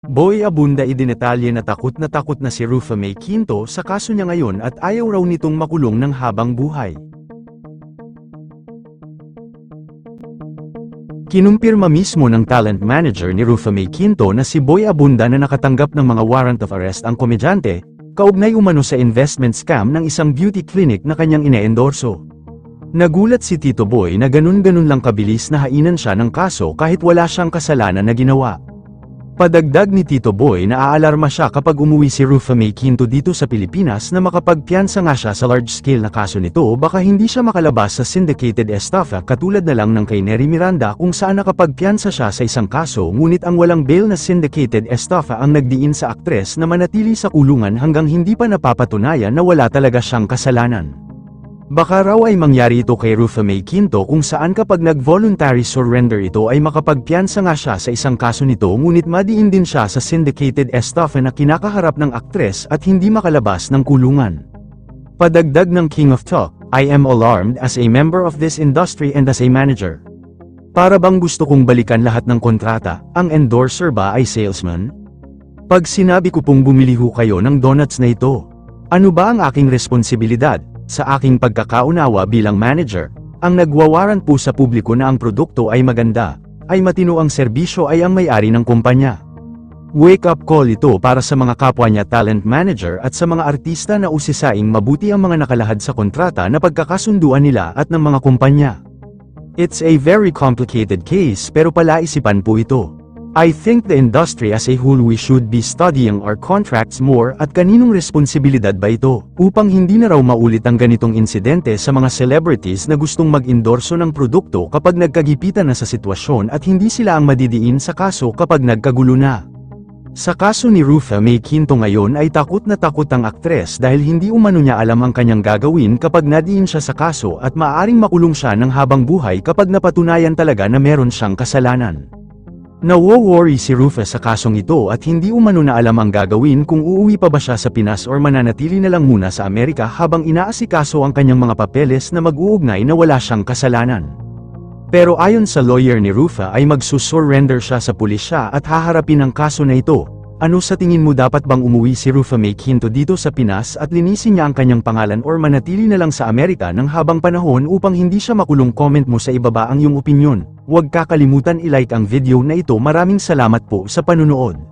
Boy Abunda idinetalye na takot na takot na si Rufa May Quinto sa kaso niya ngayon at ayaw raw nitong makulong ng habang buhay. Kinumpirma mismo ng talent manager ni Rufa May Quinto na si Boy Abunda na nakatanggap ng mga warrant of arrest ang komedyante, kaugnay umano sa investment scam ng isang beauty clinic na kanyang ine-endorso. Nagulat si Tito Boy na ganun-ganun lang kabilis na hainan siya ng kaso kahit wala siyang kasalanan na ginawa. Padagdag ni Tito Boy na aalarma siya kapag umuwi si Rufa May Quinto dito sa Pilipinas na makapagpiansa nga siya sa large-scale na kaso nito baka hindi siya makalabas sa syndicated estafa katulad na lang ng kay Neri Miranda kung saan nakapagpiansa siya sa isang kaso ngunit ang walang bail na syndicated estafa ang nagdiin sa aktres na manatili sa kulungan hanggang hindi pa napapatunayan na wala talaga siyang kasalanan. Baka raw ay mangyari ito kay Rufa May Quinto kung saan kapag nag-voluntary surrender ito ay makapagpiansa nga siya sa isang kaso nito ngunit madiin din siya sa syndicated estafa na kinakaharap ng aktres at hindi makalabas ng kulungan. Padagdag ng King of Talk, I am alarmed as a member of this industry and as a manager. Para bang gusto kong balikan lahat ng kontrata, ang endorser ba ay salesman? Pag sinabi ko pong bumili ho kayo ng donuts na ito, ano ba ang aking responsibilidad? Sa aking pagkakaunawa bilang manager, ang nagwawaran po sa publiko na ang produkto ay maganda, ay matino ang serbisyo ay ang may-ari ng kumpanya. Wake up call ito para sa mga kapwa niya talent manager at sa mga artista na usisaing mabuti ang mga nakalahad sa kontrata na pagkakasunduan nila at ng mga kumpanya. It's a very complicated case pero palaisipan po ito. I think the industry as a whole we should be studying our contracts more at kaninong responsibilidad ba ito, upang hindi na raw maulit ang ganitong insidente sa mga celebrities na gustong mag-endorso ng produkto kapag nagkagipitan na sa sitwasyon at hindi sila ang madidiin sa kaso kapag nagkagulo na. Sa kaso ni Rufa May Quinto ngayon ay takot na takot ang aktres dahil hindi umano niya alam ang kanyang gagawin kapag nadiin siya sa kaso at maaaring makulong siya ng habang buhay kapag napatunayan talaga na meron siyang kasalanan. Nawo-worry si Rufa sa kasong ito at hindi umano na alam ang gagawin kung uuwi pa ba siya sa Pinas or mananatili na lang muna sa Amerika habang inaasikaso ang kanyang mga papeles na mag-uugnay na wala siyang kasalanan. Pero ayon sa lawyer ni Rufa ay magsusurrender siya sa pulisya at haharapin ang kaso na ito. Ano sa tingin mo dapat bang umuwi si Rufa May Quinto dito sa Pinas at linisin niya ang kanyang pangalan or manatili na lang sa Amerika ng habang panahon upang hindi siya makulong comment mo sa ibaba ang iyong opinyon. Huwag kakalimutan i-like ang video na ito maraming salamat po sa panunood.